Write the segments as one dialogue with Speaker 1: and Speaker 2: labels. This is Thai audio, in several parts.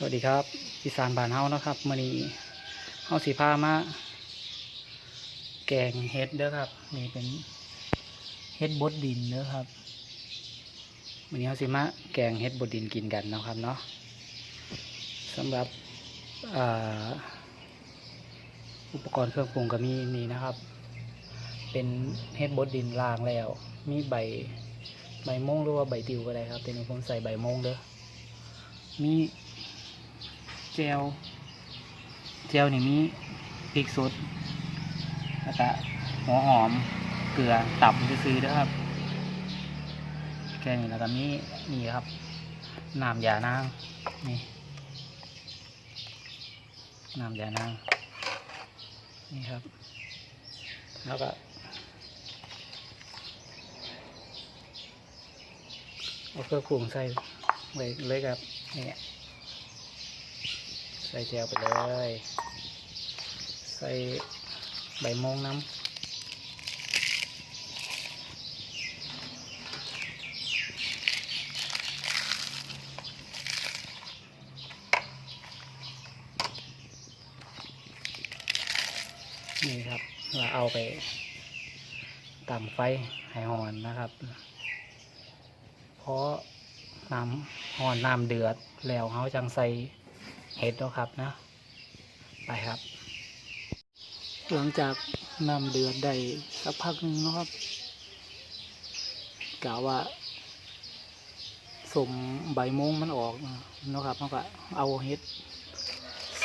Speaker 1: สวัสดีครับอีสานบานเฮานะครับมื้อนี้เฮาสิพามาแกงเฮ็ดเด้อครับ นี่เป็นเฮ็ดบดดินเด้อครับมื้อนี้เฮาสิมาแกงเฮ็ดบดดินกินกันนะครับเนาะสำหรับอุปกรณ์เครื่องปรุงก็มีนี่นะครับ เป็นเฮ็ดบดดินล้างแล้ว มีใบใบโมงหรือว่าใบติวก็ได้ครับแต่นี้ผมใส่ใบโมงเด้อมี จลเจลนี่มีพริกสดแล้วก็หัวหอม เกลือตับซื้อๆเด้อครับแค่นี้แล้วก็มีนี่ครับน้ำยานางนี่น้ำยานางนี่ครับ แล้วก็เอาเครื่องปรุงใส่ไว้เลยครับนี่ ใส่แจวไปเลย ใส่ใบมงน้ำนี่ครับ เราเอาไปตำไฟให้หอนนะครับ เพราะน้ำหอนน้ำเดือดแล้วเขาจังใส่ เห็ดแล้วครับนะ ไปครับ หลังจากนำเดือดได้สักพักหนึ่งนะครับกล่าวว่าสมใบมงมันออกนะครับแล้วก็เอาเห็ด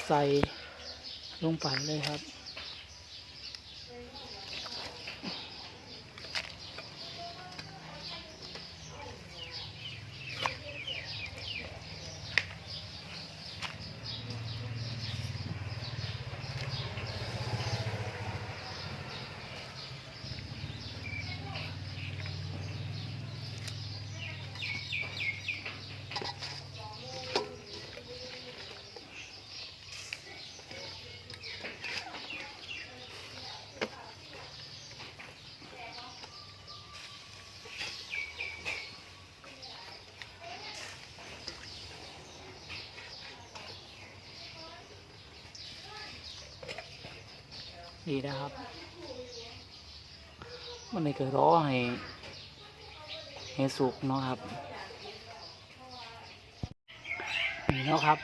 Speaker 1: ใส่ลงไปเลยครับ ดีนะครับ มันเลยเกิดร้อให้ให้สุกเนาะครับนี่เนาะครับ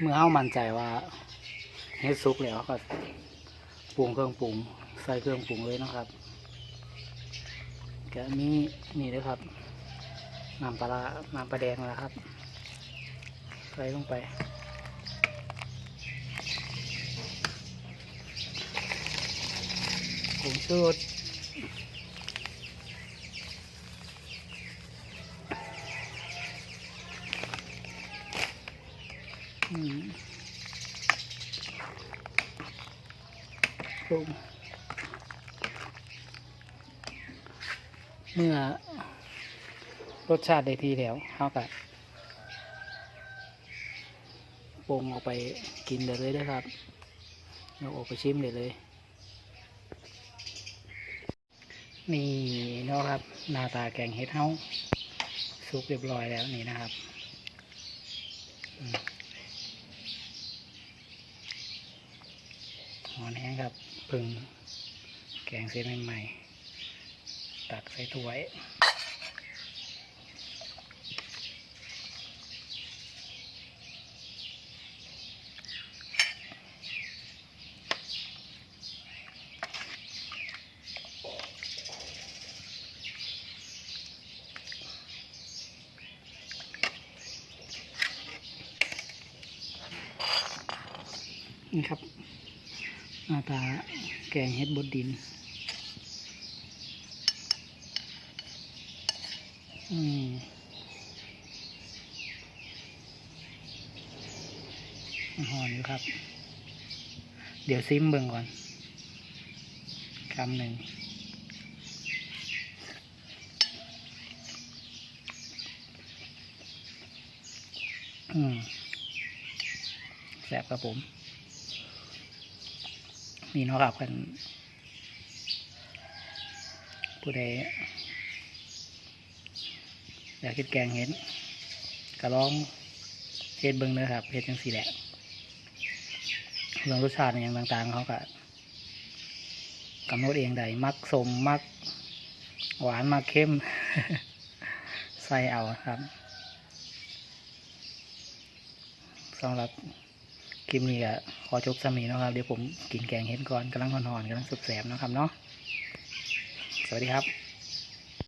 Speaker 1: เมื่อเฮามั่นใจว่าเฮ็ดสุกแล้วก็ปรุงเครื่องปรุงใส่เครื่องปรุงเลยเนาะครับก็มีนี่ด้วยครับน้ำปลาน้ำปลาแดงนะครับใส่ลงไป ผงชูรสอืมปรุงเมื่อรสชาติได้ทีแล้วเขาก็ปรุงออกไปกินได้เลยนะครับเอาออกไปชิมได้เลย นี่เนาะครับ หน้าตาแกงเห็ดเฮาสุกเรียบร้อยแล้วนี่นะครับหอนแห้งครับพึ่งแกงเส้นใหม่ๆตักใส่ถ้วย นี่ครับ หน้าตาแกงเห็ดบดดิน อืมหอนอยู่ครับ เดี๋ยวซิมเบิ่งก่อนคำหนึ่งอืมแซ่บครับผม มีเนาะครับกันผู้ใดอยากกินแกงเห็ดก็ลองเฮ็ดเบิ่งเด้อครับเฮ็ดจังซี่แหละเรื่องรสชาติอย่างต่างๆเขาก็กำหนดเองได้มักสมมักหวานมักเข้ม ใส่เอาครับสำหรับ คลิปนี้ก็ขอจบสมีนะครับ เดี๋ยวผมกินแกงเห็ดก่อนกำลังหอนๆกำลังสุดแสบนะครับเนาะสวัสดีครับ